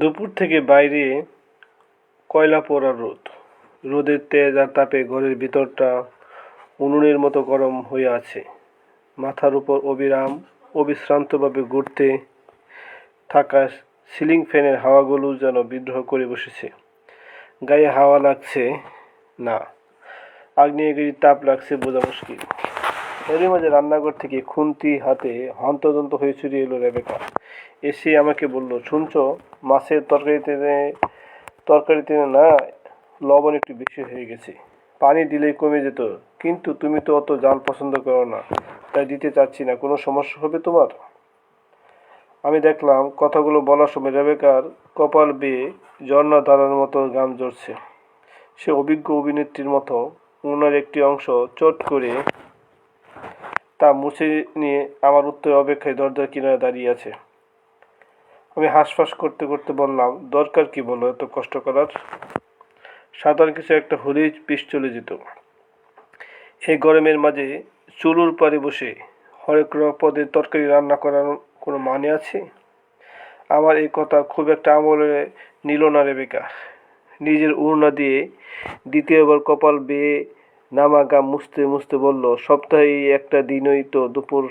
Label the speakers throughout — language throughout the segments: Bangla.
Speaker 1: দুপুর থেকে বাইরে কয়লা পোড়া রোদ। রোদের তেজ আর তাপে ঘরের ভিতরটা উনুনের মতো গরম হয়ে আছে। মাথার উপর অবিরাম, অবিশ্রান্তভাবে ঘুরতে থাকা সিলিং ফ্যানের হাওয়াগুলো যেন বিদ্রোহ করে বসেছে। গায়ে হাওয়া লাগছে না। আগ্নেয়গিরির তাপ লাগছে বোঝা মুশকিল। এরই মাঝে রান্নাঘর থেকে খুন্তি হাতে হন্তদন্ত হয়ে ছুটে এলো রেবেকা। এসে আমাকে বলল, শুনছ, মাছের তরকারিতে তরকারিতে না লবণ একটু বেশি হয়ে গেছে। পানি দিলেই কমে যেত, কিন্তু তুমি তো অত জাল পছন্দ করো না, তাই দিতে চাচ্ছি না। কোনো সমস্যা হবে তোমার? আমি দেখলাম, কথাগুলো বলার সময় রেবেকার কপাল বেয়ে ঝর্ণা ধারার মতো গান জ্বরছে সে অভিজ্ঞ অভিনেত্রীর মতো ওনার একটি অংশ চট করে তা মুছে নিয়ে আমার উত্তর অপেক্ষায় দরজার কিনারে দাঁড়িয়ে আছে। আমি হাঁসফাঁস করতে করতে বললাম, দরকার কি বলো এত কষ্ট করার? সাধারণ কিছু একটা হলেই পিস চলে যেত। এই গরমের মাঝে চুলুর পাড়ে বসে হরেক পদের তরকারি রান্না করার কোনো মানে আছে? আমার এই কথা খুব একটা আমলে নিল না রেবেকা। নিজের উড়না দিয়ে দ্বিতীয়বার কপাল বেয়ে নামা গা মুছতে মুছতে বলল, সপ্তাহে একটা দিনই তো দুপুর,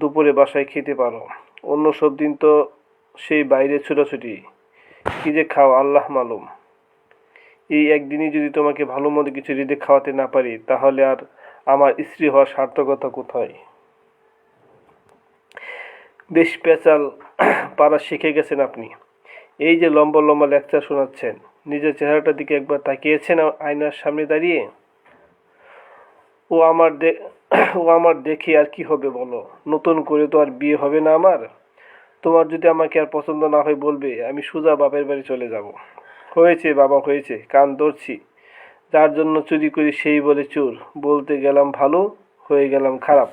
Speaker 1: দুপুরে বাসায় খেতে পারো। অন্য সব দিন তো সেই বাইরে ছোটাছুটি। কী যে খাও, আল্লাহ মালুম। এই একদিনই যদি তোমাকে ভালো মতো কিছু রেঁধে খাওয়াতে না পারি, তাহলে আর আমার স্ত্রী হওয়ার সার্থকতা কোথায়? বেশ পেঁচাল পারা শিখে গেছেন আপনি। এই যে লম্বা লম্বা লেকচার শোনাচ্ছেন, নিজের চেহারাটার দিকে একবার তাকিয়েছেন আয়নার সামনে দাঁড়িয়ে? ও আমার ও আমার দেখে আর কি হবে বলো? নতুন করে তো আর বিয়ে হবে না আমার। তোমার যদি আমাকে আর পছন্দ না হয় বলবে, আমি সোজা বাপের বাড়ি চলে যাব। হয়েছে বাবা, হয়েছে, কান ধরছি। যার জন্য চুরি করি সেই বলে চোর। বলতে গেলাম ভালো, হয়ে গেলাম খারাপ।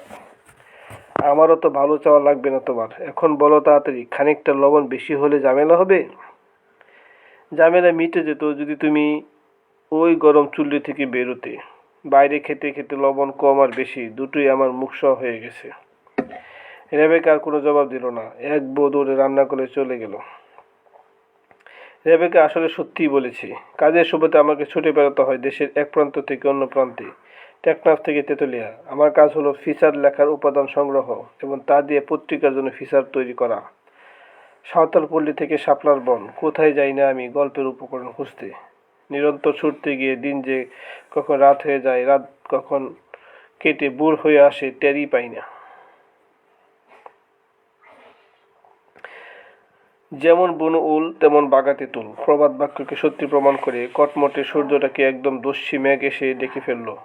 Speaker 1: আমারও তো ভালো চাওয়া লাগবে না তোমার। এখন বলো তাড়াতাড়ি, খানিকটা লবণ বেশি হলে ঝামেলা হবে? ঝামেলা মিটে যেত যদি তুমি ওই গরম চুল্লি থেকে বেরোতে। বাইরে খেতে খেতে লবণ কম আর বেশি, দুটোই আমার মুখসহ হয়ে গেছে। রেবেকা আর কোনো জবাব দিল না, এক বউ দৌড়ে রান্না করে চলে গেল। রেবেকা আসলে সত্যিই বলেছি, কাজের সুবাদে আমাকে ছুটে বেড়াতে হয় দেশের এক প্রান্ত থেকে অন্য প্রান্তে, টেকনাফ থেকে তেতুলিয়া। আমার কাজ হলো ফিচার লেখার উপাদান সংগ্রহ এবং তা দিয়ে পত্রিকার জন্য ফিচার তৈরি করা। সাঁওতালপল্লী থেকে শাপলার বন, কোথায় যাই না আমি গল্পের উপকরণ খুঁজতে। নিরন্তর ছুটতে গিয়ে দিন যে কখন রাত হয়ে যায়, রাত কখন কেটে বুড় হয়ে আসে, টেরই পাই না। যেমন বুনো উল, তেমন বাগাতে তুল। প্রবাদ বাক্যকে সত্যি প্রমাণ করে, কটমটে সূর্যটাকে একদম দস্যি মেঘ এসে ডেকে ফেলল।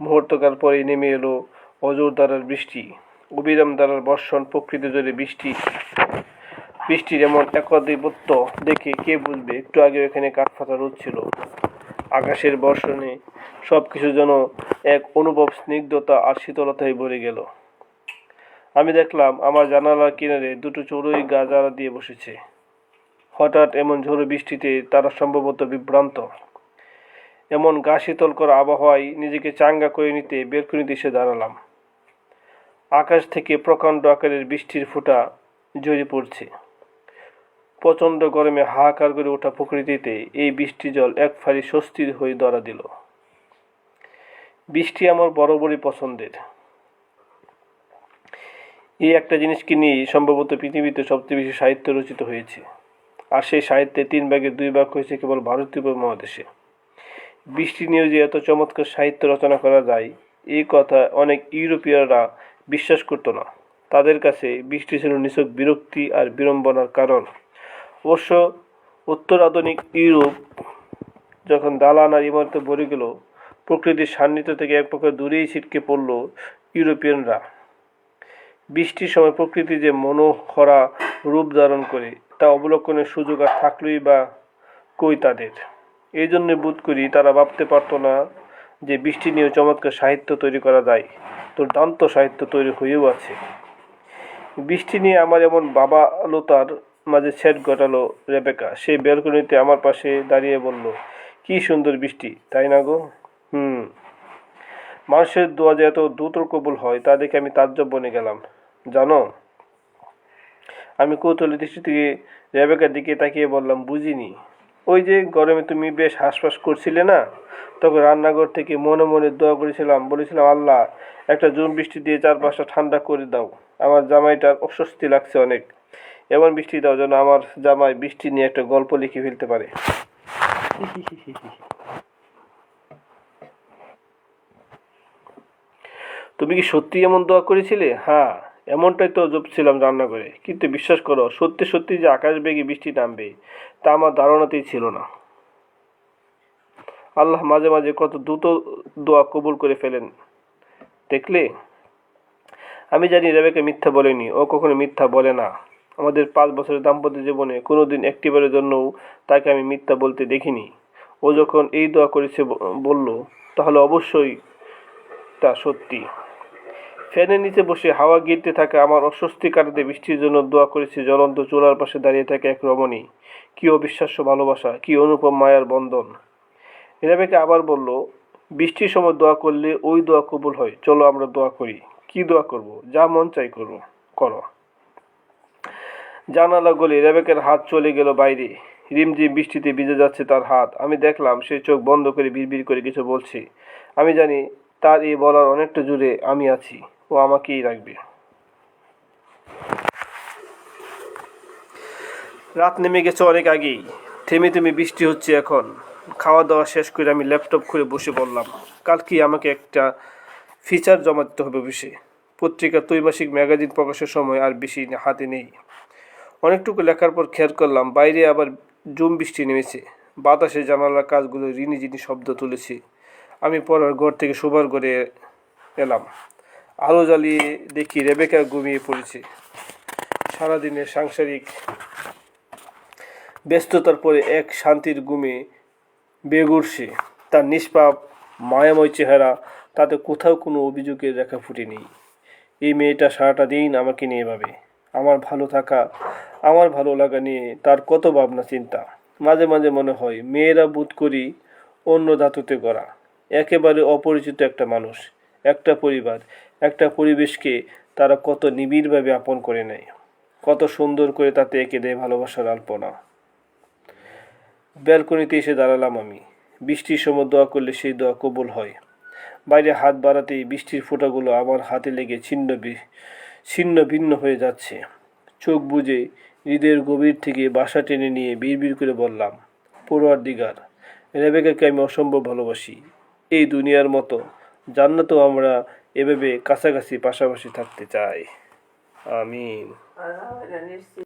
Speaker 1: মুহূর্তকাল পরেই নেমে এলো অজোর দ্বারার বৃষ্টি। অবিরাম দ্বারার বর্ষণ প্রকৃতি জোরে বৃষ্টি। বৃষ্টির এমন একাধিপত্য দেখে কে বুঝবে? একটু আগে এখানে কাঠফাটা রোদ ছিল। আকাশের বর্ষণে সব কিছু যেন এক অনুভব স্নিগ্ধতা আর শীতলতায় ভরে গেল। আমি দেখলাম, আমার জানালার কিনারে দুটো চড়ুই গাজারা দিয়ে বসেছে। হঠাৎ এমন ঝোড়ো বৃষ্টিতে তারা সম্ভবত বিভ্রান্ত। এমন গা শীতল করা আবহাওয়ায় নিজেকে চাঙ্গা করে নিতে বেলকুনিতে এসে দাঁড়ালাম। আকাশ থেকে প্রকাণ্ড আকারের বৃষ্টির ফোঁটা ঝরে পড়ছে। প্রচণ্ড গরমে হাহাকার করে ওঠা প্রকৃতিতে এই বৃষ্টি জল এক ফালি স্বস্তির হয়ে ধরা দিল। বৃষ্টি আমার বরাবরই পছন্দের। এই একটা জিনিসকে নিয়েই সম্ভবত পৃথিবীতে সবচেয়ে বেশি সাহিত্য রচিত হয়েছে। আর সেই সাহিত্যে তিন ভাগের দুই ভাগ হয়েছে কেবল ভারতীয় উপমহাদেশে। বৃষ্টি নিয়েও যে এত চমৎকার সাহিত্য রচনা করা যায় এই কথা অনেক ইউরোপীয়রা বিশ্বাস করতো না। তাদের কাছে বৃষ্টি ছিল নিছক বিরক্তি আর বিড়ম্বনার কারণ। অবশ্য উত্তর আধুনিক ইউরোপ যখন দালান আর ইমারতে ভরে গেল, প্রকৃতির সান্নিধ্য থেকে এক প্রকার দূরেই ছিটকে পড়ল ইউরোপিয়ানরা। বৃষ্টির সময় প্রকৃতি যে মনোহরা রূপ ধারণ করে, তা অবলোকনের সুযোগ আর থাকলেই বা কই তাদের? এই জন্যে বোধ করি তারা ভাবতে পারতো না যে বৃষ্টি নিয়ে চমৎকার সাহিত্য তৈরি করা যায়। দুর্দান্ত সাহিত্য তৈরি হয়েও আছে। বৃষ্টি নিয়ে আমার এমন বাবা লতার মাঝে ছেদ ঘটালো রেবেকা। সেই বেলকনিতে আমার পাশে দাঁড়িয়ে বলল, কি সুন্দর বৃষ্টি, তাই না গো? হুম। মানুষের দোয়া যে এত দ্রুত কবুল হয়, তা দেখে আমি তাজ্জব বনে গেলাম। জানো? আমি কৌতূহলী দৃষ্টি থেকে রেবেকার দিকে তাকিয়ে বললাম, বুঝিনি। ওই যে গরমে তুমি বেশ হাঁসফাঁস করছিলে না? তখন রান্নাঘর থেকে মনে মনে দোয়া করেছিলাম, বলেছিলাম, আল্লাহ, একটা জুম বৃষ্টি দিয়ে চারপাশটা ঠান্ডা করে দাও। আমার জামাইটার অস্বস্তি লাগছে অনেক। এমন বৃষ্টি দাও যেন আমার জামাই বৃষ্টি নিয়ে একটা গল্প লিখে ফেলতে পারে। তুমি কি সত্যি এমন দোয়া করেছিলে? হ্যাঁ এমনটাই তো জপছিলাম রান্না করে। কিন্তু বিশ্বাস করো, সত্যি সত্যি যে আকাশ বেগে বৃষ্টি নামবে, তা আমার ধারণাতেই ছিল না। আল্লাহ মাঝে মাঝে কত দ্রুত দোয়া কবুল করে ফেলেন। দেখলে? আমি জানি রেবেকে মিথ্যা বলেনি, ও কখনো মিথ্যা বলে না। আমাদের পাঁচ বছরের দাম্পত্য জীবনে কোনোদিন একটিবারের জন্যও তাকে আমি মিথ্যা বলতে দেখিনি। ও যখন এই দোয়া করেছে বলল, তাহলে অবশ্যই তা সত্যি। ফ্যানের নিচে বসে হাওয়া গিরতে থাকা আমার অস্বস্তি কাটাতে বৃষ্টির জন্য দোয়া করেছি জ্বলন্ত চুলার পাশে দাঁড়িয়ে থাকে এক রমণী। কি অবিশ্বাস্য ভালোবাসা, কি অনুপম মায়ার বন্ধন। রেবেকা আবার বলল, বৃষ্টির সময় দোয়া করলে ওই দোয়া কবুল হয়। চলো আমরা দোয়া করি। কি দোয়া করব? যা মন চাই করব করো। জানালা গলে রেবেকার হাত চলে গেল বাইরে। রিমঝিম বৃষ্টিতে ভিজে যাচ্ছে তার হাত। আমি দেখলাম সে চোখ বন্ধ করে বিড়বিড় করে কিছু বলছে। আমি জানি তার এই বলার অনেকটা জুড়ে আমি আছি। ও আমাকেই রাখবে। রাত নেমে গেছে অনেক আগেই। থেমে থেমে বৃষ্টি হচ্ছে এখন। খাওয়া দাওয়া শেষ করে আমি ল্যাপটপ খুলে বসে পড়লাম। কালকে আমাকে একটা ফিচার জমা দিতে হবে অফিসে? পত্রিকা, ত্রৈমাসিক ম্যাগাজিন প্রকাশের সময় আর বেশি হাতে নেই। অনেকটুকু লেখার পর খেয়াল করলাম, বাইরে আবার জুম বৃষ্টি নেমেছে। বাতাসে জানালার কাজগুলো রিনি জিনি শব্দ তুলেছে। আমি পড়ার ঘর থেকে শোবার ঘরে এলাম। আলো জ্বালিয়ে দেখি রেবেকা ঘুমিয়ে পড়েছে। সারাদিনের সাংসারিক ব্যস্ততার পরে এক শান্তির ঘুমে বেগুড়ছে তার নিষ্পাপ, মায়াময় চেহারা, তাতে কোথাও কোনো অভিযোগের রেখা ফুটেনি। এই মেয়েটা সারাটা দিন আমাকে নিয়ে ভাবে। আমার ভালো থাকা, আমার ভালো লাগা নিয়ে তার কত ভাবনা, চিন্তা। মাঝে মাঝে মনে হয়, মেয়েরা বোধ করি অন্য ধাতুতে গড়া। একেবারে অপরিচিত একটা মানুষ, একটা পরিবার, একটা পরিবেশকে তারা কত নিবিড়ভাবে আপন করে নেয়। কত সুন্দর করে তাতে এঁকে দেয় ভালোবাসার আলপনা। ব্যালকনিতে এসে দাঁড়ালাম আমি। বৃষ্টির সময় দোয়া করলে সেই দোয়া কবুল হয়। বাইরে হাত বাড়াতেই বৃষ্টির ফোঁটাগুলো আমার হাতে লেগে ছিন্ন ছিন্ন ভিন্ন হয়ে যাচ্ছে। চোখ বুঝে হৃদয়ের গভীর থেকে বাসা টেনে নিয়ে বিড়বিড় করে বললাম, পড়ুয়ার দিগার, রেবেকাকে আমি অসম্ভব ভালোবাসি। এই দুনিয়ার মতো জান্নাতেও আমরা এভাবে কাছাকাছি পাশাপাশি থাকতে চাই। আমিন।